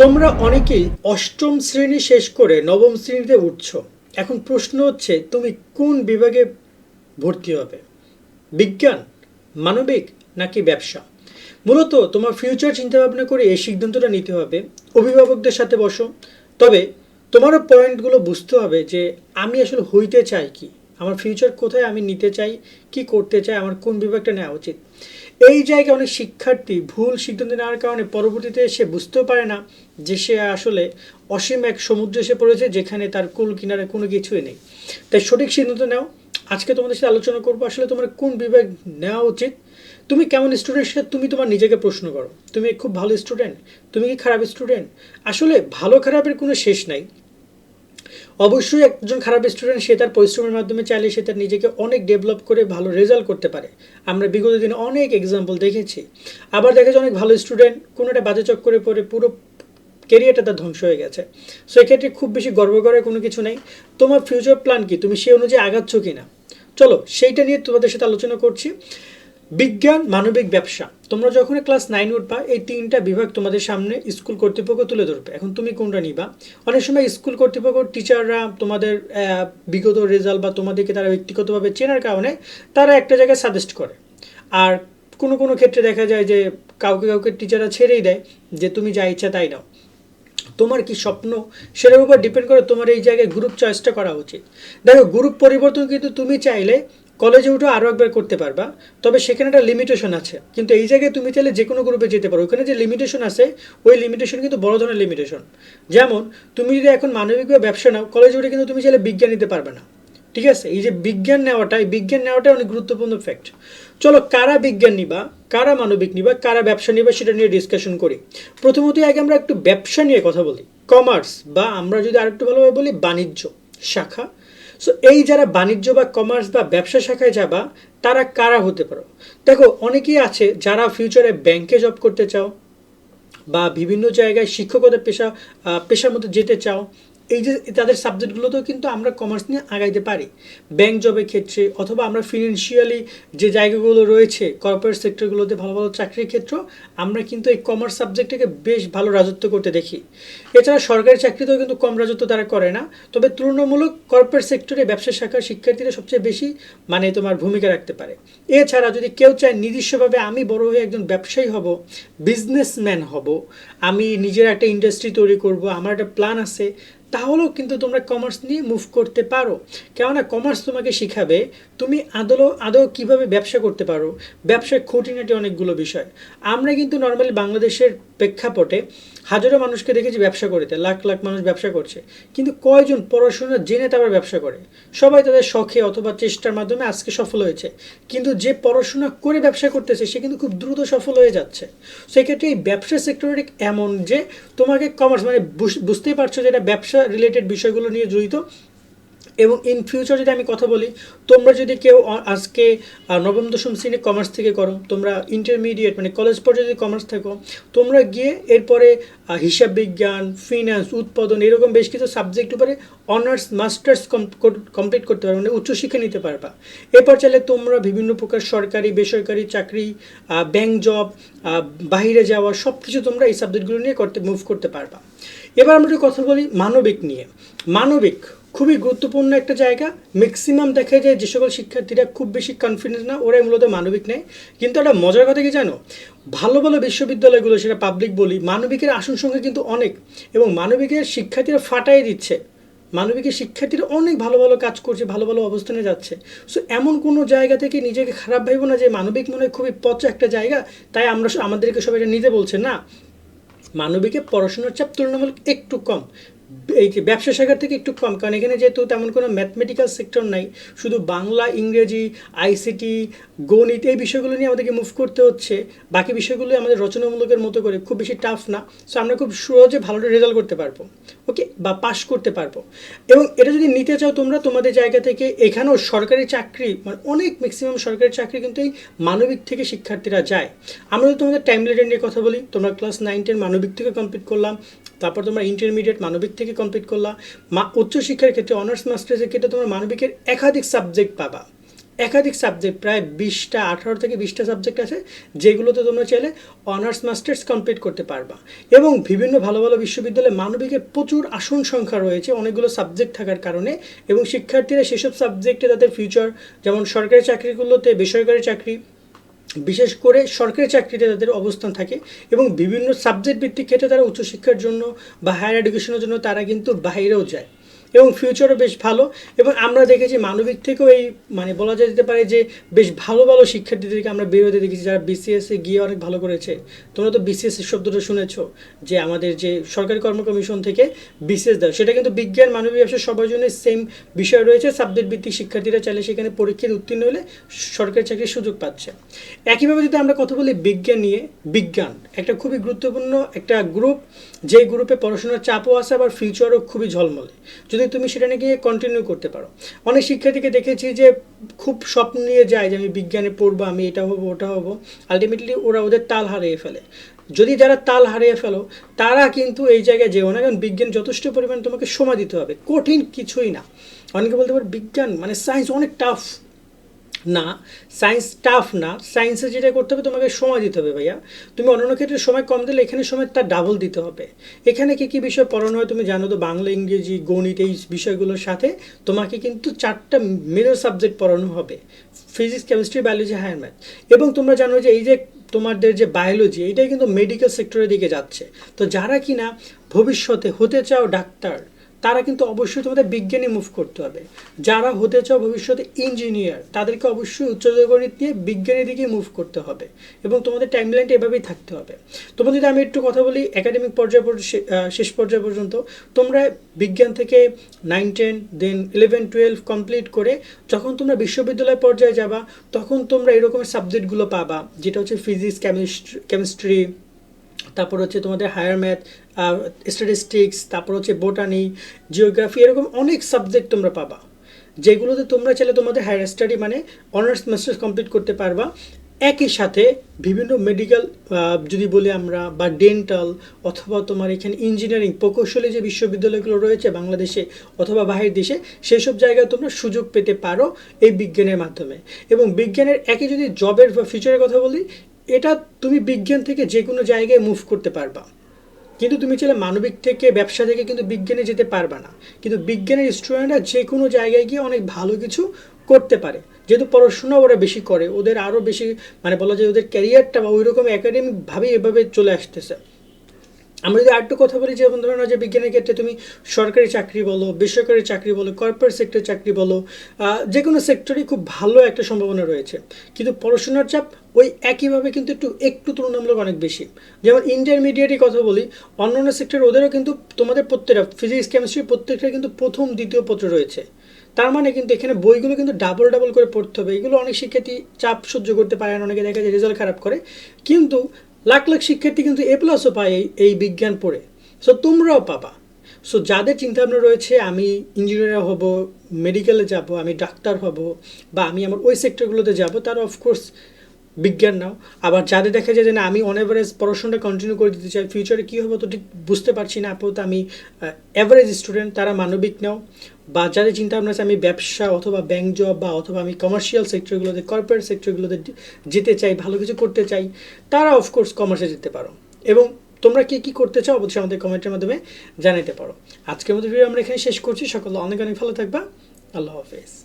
তোমরা অনেকেই অষ্টম শ্রেণি শেষ করে নবম শ্রেণীতে উঠছ। এখন প্রশ্ন হচ্ছে, তুমি কোন বিভাগে ভর্তি হবে? বিজ্ঞান, মানবিক নাকি ব্যবসা? মূলত তোমার ফিউচার চিন্তা ভাবনা করে এই সিদ্ধান্তটা নিতে হবে। অভিভাবকদের সাথে বসো। তবে তোমারও পয়েন্টগুলো বুঝতে হবে যে, আমি আসলে হইতে চাই কি? আমার ফিউচার কোথায় আমি নিতে চাই? কি করতে চাই? আমার কোন বিভাগটা নেওয়া উচিত? এই জায়গায় অনেক শিক্ষার্থী ভুল সিদ্ধান্ত নেওয়ার কারণে পরবর্তীতে সে বুঝতেও পারে না যে সে আসলে অসীম এক সমুদ্রে এসে পড়েছে যেখানে তার কুল কিনারে কোনো কিছুই নেই। তাই সঠিক সিদ্ধান্ত নাও। আজকে তোমাদের সাথে আলোচনা করব আসলে তোমার কোন বিভাগ নেওয়া উচিত। তুমি কেমন স্টুডেন্ট সেটা তুমি তোমার নিজেকে প্রশ্ন করো। তুমি খুব ভালো স্টুডেন্ট তুমি কি খারাপ স্টুডেন্ট আসলে ভালো খারাপের কোনো শেষ নাই। অবশ্যই একজন খারাপ স্টুডেন্ট সে তার পরিশ্রমের মাধ্যমে চাইলে সে তার নিজেকে অনেক ডেভেলপ করে ভালো রেজাল্ট করতে পারে। আমরা বিগত দিনে অনেক এক্সাম্পল দেখেছি। আবার দেখা অনেক ভালো স্টুডেন্ট কোনো একটা বাজে চক্করে পড়ে পুরো কেরিয়ারটা তার ধ্বংস হয়ে গেছে। সো এক্ষেত্রে খুব বেশি গর্ব করার কোনো কিছু নেই। তোমার ফিউচার প্ল্যান কি? তুমি সে অনুযায়ী আগাচ্ছ কি না চলো, সেইটা নিয়ে তোমাদের সাথে আলোচনা করছি। বিজ্ঞান, মানবিক ব্যবসা। তোমরা যখন ক্লাস নাইন উঠবা, এই তিনটা বিভাগ তোমাদের সামনে স্কুল কর্তৃপক্ষ তুলে ধরবে। এখন তুমি কোনটা নিবা? অনেক সময় স্কুল কর্তৃপক্ষ টিচাররা তোমাদের বিগত রেজাল্ট বা তোমাদেরকে তারা ব্যক্তিগতভাবে চেনার কারণে তারা একটা জায়গায় সাজেস্ট করে। আর কোনো কোনো ক্ষেত্রে দেখা যায় যে কাউকে কাউকে টিচাররা ছেড়েই দেয় যে তুমি যা ইচ্ছা তাই নাও। তোমার কি স্বপ্ন? সেটার উপর ডিপেন্ড করে তোমার এই জায়গায় গ্রুপ চয়েসটা করা উচিত। দেখো গ্রুপ পরিবর্তন কিন্তু তুমি চাইলে কলেজে উঠে আরও একবার করতে পারবা, তবে সেখানে একটা লিমিটেশন আছে। কিন্তু এই জায়গায় তুমি চাইলে যে কোনো গ্রুপে যেতে পারো। ওখানে যে লিমিটেশন আছে, ওই লিমিটেশন কিন্তু বড় ধরনের লিমিটেশন যেমন, তুমি যদি এখন মানবিক বা ব্যবসা নাও, কলেজে উঠে কিন্তু তুমি চাইলে বিজ্ঞান নিতে পারবে না। ঠিক আছে? এই যে বিজ্ঞান নেওয়াটা, এই বিজ্ঞান নেওয়াটা অনেক গুরুত্বপূর্ণ ফ্যাক্ট চলো, কারা বিজ্ঞান নিবা, কারা মানবিক নিবা, কারা ব্যবসা নিবা, সেটা নিয়ে ডিসকাশন করি। প্রথমত আগে আমরা একটু ব্যবসা নিয়ে কথা বলি। কমার্স বা আমরা যদি আরেকটু ভালোভাবে বলি বাণিজ্য শাখা। সো এই যারা বাণিজ্য বা কমার্স বা ব্যবসা শাখায় যাবা, তারা কারা হতে পারো? দেখো, অনেকেই আছে যারা ফিউচারে ব্যাংকে জব করতে চাও বা বিভিন্ন জায়গায় শিক্ষকতা পেশা পেশার মধ্যে যেতে চাও। এই যে তাদের সাবজেক্টগুলোতেও কিন্তু আমরা কমার্স নিয়ে আগাইতে পারি। ব্যাংক জবের ক্ষেত্রে অথবা আমরা ফিনান্সিয়ালি যে জায়গাগুলো রয়েছে কর্পোরেট সেক্টরগুলোতে ভালো ভালো চাকরির ক্ষেত্রেও আমরা কিন্তু এই কমার্স সাবজেক্টটাকে বেশ ভালো রাজত্ব করতে দেখি। এছাড়া সরকারি চাকরিতেও কিন্তু কম রাজত্ব তারা করে না। তবে তুলনামূলক কর্পোরেট সেক্টরে ব্যবসা শাখার শিক্ষার্থীরা সবচেয়ে বেশি মানে তোমার ভূমিকা রাখতে পারে। এছাড়া যদি কেউ চায় নিজস্বভাবে আমি বড় হয়ে একজন ব্যবসায়ী হব বিজনেসম্যান হব, আমি নিজের একটা ইন্ডাস্ট্রি তৈরি করব, আমার একটা প্ল্যান আছে তাহলেও কিন্তু তোমরা কমার্স নিয়ে মুভ করতে পারো। কেননা কমার্স তোমাকে শিখাবে, তুমি আদৌ আদৌ কীভাবে ব্যবসা করতে পারো। ব্যবসায় খুঁটিনাটি অনেকগুলো বিষয়। আমরা কিন্তু নর্মালি বাংলাদেশের প্রেক্ষাপটে হাজারো মানুষকে দেখেছি ব্যবসা করতে, লাখ লাখ মানুষ ব্যবসা করছে। কিন্তু কয়জন পড়াশোনা জেনে তারপর ব্যবসা করে? সবাই তাদের শখে অথবা চেষ্টার মাধ্যমে আজকে সফল হয়েছে। কিন্তু যে পড়াশোনা করে ব্যবসা করতেছে, সে কিন্তু খুব দ্রুত সফল হয়ে যাচ্ছে। সেক্ষেত্রে এই ব্যবসা সেক্টরের এমন যে, তোমাকে কমার্স মানে বুঝ- বুঝতেই পারছ যে এটা ব্যবসা রিলেটেড বিষয়গুলো নিয়ে জড়িত। এবং ইন ফিউচার যদি আমি কথা বলি, তোমরা যদি কেউ আজকে নবম, দশম শ্রেণি কমার্স থেকে করো, তোমরা ইন্টারমিডিয়েট মানে কলেজ পর্যায়ে যদি কমার্স থাকো, তোমরা গিয়ে এরপরে হিসাব বিজ্ঞান ফিনান্স উৎপাদন এরকম বেশ কিছু সাবজেক্ট উপরে অনার্স মাস্টার্স কমপ্লিট করতে পারবে মানে উচ্চশিক্ষা নিতে পারবা। এরপর চাইলে তোমরা বিভিন্ন প্রকার সরকারি, বেসরকারি চাকরি ব্যাংক জব বাহিরে যাওয়া সব কিছু তোমরা এই সাবজেক্টগুলো নিয়ে করতে মুভ করতে পারবা। এবার আমরা কথা বলি মানবিক নিয়ে। মানবিক খুবই গুরুত্বপূর্ণ একটা জায়গা। ম্যাক্সিমাম দেখা যায় যে সকল শিক্ষার্থীরা খুব বেশি কনফিডেন্স না, ওরাই মূলত মানবিক নেয়। কিন্তু একটা মজার কথা কি জানো? ভালো ভালো বিশ্ববিদ্যালয়গুলো সেটা পাবলিক বলি, মানবিকের আসন সংখ্যা কিন্তু অনেক এবং মানবিকের শিক্ষার্থীরা ফাটাই দিচ্ছে। মানবিকের শিক্ষার্থীরা অনেক ভালো ভালো কাজ করছে, ভালো ভালো অবস্থানে যাচ্ছে। সো এমন কোনো জায়গা থেকে নিজেকে খারাপ ভাইব না যে মানবিক মনে হয় খুবই পচা একটা জায়গা, তাই আমরা আমাদেরকে সবাই এটা নিতে বলছে না। মানবিকে পড়াশোনার চাপ তুলনামূলক একটু কম। এই যে ব্যবসা শাখার থেকে একটু কম, কারণ এখানে যেহেতু তেমন কোনো ম্যাথমেটিক্যাল সেক্টর নাই, শুধু বাংলা, ইংরেজি আইসিটি গণিত, এই বিষয়গুলো নিয়ে আমাদেরকে মুভ করতে হচ্ছে। বাকি বিষয়গুলো আমাদের রচনামূলকের মতো করে খুব বেশি টাফ না সো আমরা খুব সহজে ভালো রেজাল্ট করতে পারব ওকে বা পাশ করতে পারব। এবং এটা যদি নিতে চাও তোমরা, তোমাদের জায়গা থেকে এখানেও সরকারি চাকরি মানে অনেক ম্যাক্সিমাম সরকারি চাকরি কিন্তু এই মানবিক থেকে শিক্ষার্থীরা যায়। আমরা তোমাদের টাইম লেটার নিয়ে কথা বলি, তোমরা ক্লাস নাইন টেন মানবিক থেকে কমপ্লিট করলাম তারপর তোমরা ইন্টারমিডিয়েট মানবিক থেকে কমপ্লিট করলা। মা, উচ্চশিক্ষার ক্ষেত্রে অনার্স মাস্টার্সের ক্ষেত্রে তোমরা মানবিকের একাধিক সাবজেক্ট পাবা। একাধিক সাবজেক্ট প্রায় বিশটা, আঠারো থেকে বিশটা সাবজেক্ট আছে, যেগুলোতে তোমরা চাইলে অনার্স মাস্টার্স কমপ্লিট করতে পারবা। এবং বিভিন্ন ভালো ভালো বিশ্ববিদ্যালয়ে মানবিকের প্রচুর আসন সংখ্যা রয়েছে, অনেকগুলো সাবজেক্ট থাকার কারণে। এবং শিক্ষার্থীরা সেসব সাবজেক্টে তাদের ফিউচার যেমন সরকারি চাকরিগুলোতে বেসরকারি চাকরি বিশেষ করে সরকারি চাকরিতে তাদের অবস্থান থাকে এবং বিভিন্ন সাবজেক্ট ভিত্তিক ক্ষেত্রে তারা উচ্চশিক্ষার জন্য বা হায়ার এডুকেশনের জন্য তারা কিন্তু বাইরেও যায়। এবং ফিউচারও বেশ ভালো। এবং আমরা দেখেছি মানবিক থেকেও এই মানে বলা যেতে পারে যে, বেশ ভালো ভালো শিক্ষার্থীদেরকে আমরা বেরোতে দেখেছি যারা বিসিএসে গিয়ে অনেক ভালো করেছে। তোমরা তো বিসিএস শব্দটা শুনেছো যে, আমাদের যে সরকারি কর্ম কমিশন থেকে বিসিএস দেয় সেটা কিন্তু বিজ্ঞান মানবিক ব্যবসা সবার জন্য সেম বিষয় রয়েছে। সাবজেক্ট ভিত্তিক শিক্ষার্থীরা চাইলে সেখানে পরীক্ষায় উত্তীর্ণ হলে সরকারি চাকরির সুযোগ পাচ্ছে। একইভাবে যদি আমরা কথা বলি বিজ্ঞান নিয়ে, বিজ্ঞান একটা খুবই গুরুত্বপূর্ণ একটা গ্রুপ যে গ্রুপে পড়াশোনার চাপও আছে, আবার ফিউচারও খুবই ঝলমলে। যদি তুমি সেটা নিয়ে কন্টিনিউ করতে পারো। অনেক শিক্ষার্থীকে দেখেছি যে খুব স্বপ্ন নিয়ে যায় যে আমি বিজ্ঞানে পড়ব, আমি এটা হব, ওটা হব। আলটিমেটলি ওরা ওদের তাল হারিয়ে ফেলে। যদি যারা তাল হারিয়ে ফেলো, তারা কিন্তু এই জায়গায় যেও না। কারণ বিজ্ঞান যথেষ্ট পরিমাণ তোমাকে সময় দিতে হবে। কঠিন কিছুই না। অনেকে বলতে পারে বিজ্ঞান মানে সায়েন্স অনেক টাফ না সায়েন্স টাফ না সায়েন্সে যেটা করতে হবে তোমাকে সময় দিতে হবে ভাইয়া। তুমি অন্যান্য ক্ষেত্রে সময় কম দিলে এখানে সময় তার ডাবল দিতে হবে। এখানে কি কি বিষয় পড়ানো হয় তুমি জানো তো, বাংলা, ইংরেজি, গণিত, এই বিষয়গুলোর সাথে তোমাকে কিন্তু চারটা মেজর সাবজেক্ট পড়ানো হবে। Physics chemistry biology higher math এবং তোমরা জানো যে এই যে তোমাদের যে বায়োলজি এটাই কিন্তু মেডিকেল সেক্টরের দিকে যাচ্ছে। তো যারা কিনা ভবিষ্যতে হতে চাও ডাক্তার তারা কিন্তু অবশ্যই তোমাদের বিজ্ঞানে মুভ করতে হবে। যারা হতে চাও ভবিষ্যতে ইঞ্জিনিয়ার তাদেরকে অবশ্যই উচ্চতর গণিত নিয়ে বিজ্ঞানের দিকে মুভ করতে হবে এবং তোমাদের টাইম লাইনটা এভাবেই থাকতে হবে। তোমার যদি আমি একটু কথা বলি একাডেমিক পর্যায় শেষ পর্যায় পর্যন্ত। তোমরা বিজ্ঞান থেকে nine ten then eleven twelve complete করে যখন তোমরা বিশ্ববিদ্যালয় পর্যায়ে যাবা, তখন তোমরা এরকমের সাবজেক্টগুলো পাবা, যেটা হচ্ছে ফিজিক্স কেমিস্ট্রি কেমিস্ট্রি তারপর হচ্ছে তোমাদের হায়ার ম্যাথ স্ট্যাটিস্টিক্স তারপর হচ্ছে বোটানি জিওগ্রাফি এরকম অনেক সাবজেক্ট তোমরা পাবা। যেগুলোতে তোমরা চাইলে তোমাদের হায়ার স্টাডি মানে অনার্স মাস্টার্স কমপ্লিট করতে পারবা। একই সাথে বিভিন্ন মেডিকেল যদি বলি আমরা, বা ডেন্টাল অথবা তোমার এখানে ইঞ্জিনিয়ারিং প্রকৌশলী যে বিশ্ববিদ্যালয়গুলো রয়েছে বাংলাদেশে অথবা বাহির দেশে সেই সব জায়গায় তোমরা সুযোগ পেতে পারো এই বিজ্ঞানের মাধ্যমে। এবং বিজ্ঞানের একই যদি জবের বা ফিউচারের কথা বলি, এটা তুমি বিজ্ঞান থেকে যে কোনো জায়গায় মুভ করতে পারবা। কিন্তু তুমি চাইলে মানবিক থেকে, ব্যবসা থেকে কিন্তু বিজ্ঞানে যেতে পারবে না। কিন্তু বিজ্ঞানের স্টুডেন্টরা যে কোনো জায়গায় গিয়ে অনেক ভালো কিছু করতে পারে। যেহেতু পড়াশোনা ওরা বেশি করে, ওদের আরও বেশি মানে বলা যায় ওদের ক্যারিয়ারটা বা ওই রকম একাডেমিকভাবে এভাবে চলে আসতেছে। আমরা যদি আরেকটু কথা বলি যেমন ধরো যে বিজ্ঞানের ক্ষেত্রে তুমি সরকারি চাকরি বলো, বেসরকারি চাকরি বলো কর্পোরেট সেক্টর চাকরি বলো যে কোনো সেক্টরই খুব ভালো একটা সম্ভাবনা রয়েছে। কিন্তু পড়াশোনার চাপ ওই একইভাবে কিন্তু একটু একটু তুলনামূলক অনেক বেশি। যেমন ইন্টারমিডিয়েটই কথা বলি, অন্যান্য সেক্টর ওদেরও কিন্তু তোমাদের প্রত্যেকটা ফিজিক্স কেমিস্ট্রি প্রত্যেকটা কিন্তু প্রথম, দ্বিতীয় পত্র রয়েছে। তার মানে কিন্তু এখানে বইগুলো কিন্তু ডাবল ডাবল করে পড়তে হবে। এগুলো অনেক শিক্ষার্থী চাপ সহ্য করতে পারে না, অনেকে দেখা যায় রেজাল্ট খারাপ করে। কিন্তু লাখ লাখ শিক্ষার্থী কিন্তু এ প্লাসও পায় এই এই বিজ্ঞান পড়ে। সো তোমরাও পাবা। সো যাদের চিন্তাভাবনা রয়েছে, আমি ইঞ্জিনিয়ার হব মেডিকেলে যাব, আমি ডাক্তার হব, বা আমি আমার ওই সেক্টরগুলোতে যাব, তারা অফকোর্স বিজ্ঞান নাও। আবার যাদের দেখা যায় যে, না, আমি অন অ্যাভারেজ পড়াশোনাটা কন্টিনিউ করে দিতে চাই ফিউচারে কী হবে তো ঠিক বুঝতে পারছি না, আপাতত আমি অ্যাভারেজ স্টুডেন্ট তারা মানবিক নাও। বা যাদের চিন্তা ভাবনা আছে, আমি ব্যবসা অথবা ব্যাংক জব বা অথবা আমি কমার্শিয়াল সেক্টরগুলোতে কর্পোরেট সেক্টরগুলোতে যেতে চাই, ভালো কিছু করতে চাই, তারা অফকোর্স কমার্সে যেতে পারো। এবং তোমরা কি কি করতে চাও অবশ্যই আমাদের কমেন্টের মাধ্যমে জানাতে পারো। আজকের মধ্যে ভিডিও আমরা এখানে শেষ করছি। সকল অনেক অনেক ভালো থাকবা। আল্লাহ হাফেজ।